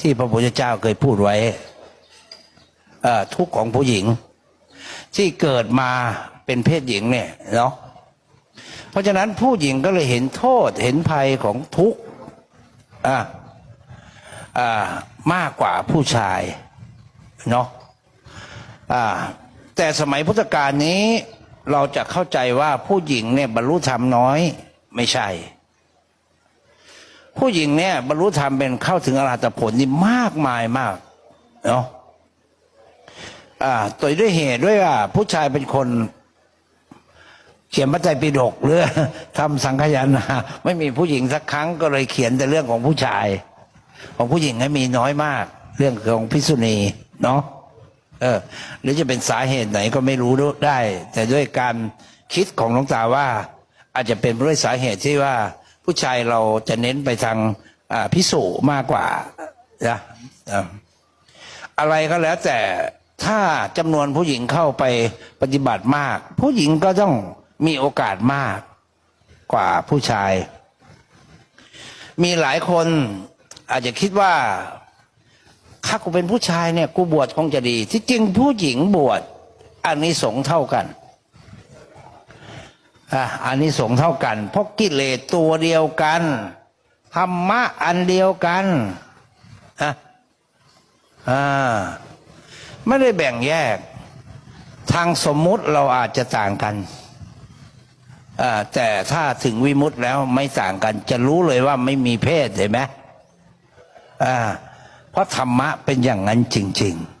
ที่พระพุทธเจ้าเคยพูดไว้ทุกข์ของผู้หญิง ที่เกิดมาเป็นเพศหญิงเนี่ยเนาะเพราะฉะนั้นผู้หญิงก็เลยเห็นโทษเห็นภัยของทุกข์มากกว่าผู้ชายเนาะแต่สมัยพุทธกาลนี้เราจะเข้าใจว่าผู้หญิงเนี่ยบรรลุธรรมน้อยไม่ใช่ ผู้หญิงเนี่ยบรรลุธรรมเป็นเข้าถึงอรหัตผลนี่มากมายมากเนาะอ่าตัวด้วยเหตุด้วยว่า ผู้ชายเป็นคน เขียนพระไตรปิฎกหรือทำสังขยานาไม่มีผู้หญิงสักครั้งก็เลยเขียนแต่เรื่องของผู้ชาย ของผู้หญิงให้มีน้อยมาก เรื่องของพิษุณีเนาะเออ หรือจะเป็นสาเหตุไหนก็ไม่รู้ได้ แต่ด้วยการคิดของหลวงตาว่า อาจจะเป็นด้วยสาเหตุที่ว่า ผู้ชายเราจะเน้นไปทางพิสูมากกว่านะอะไรก็แล้วแต่ถ้าจำนวนผู้หญิงเข้าไปปฏิบัติมาก ผู้หญิงก็ต้องมีโอกาสมากกว่าผู้ชาย มีหลายคนอาจจะคิดว่าถ้ากูเป็นผู้ชายเนี่ยกูบวชคงจะดี ที่จริงผู้หญิงบวชอันนี้สงเท่ากัน อะอันนี้สงส์เท่ากัน เพราะกิเลสตัวเดียวกันธรรมะอันเดียวกันอะอ่าไม่ได้แบ่งแยก ทางสมมุติเราอาจจะต่างกันอ่าแต่ถ้าถึงวิมุตติแล้วไม่ต่างกัน จะรู้เลยว่าไม่มีเพศเห็นไหมอ่าเพราะธรรมะเป็นอย่างนั้นจริง ๆ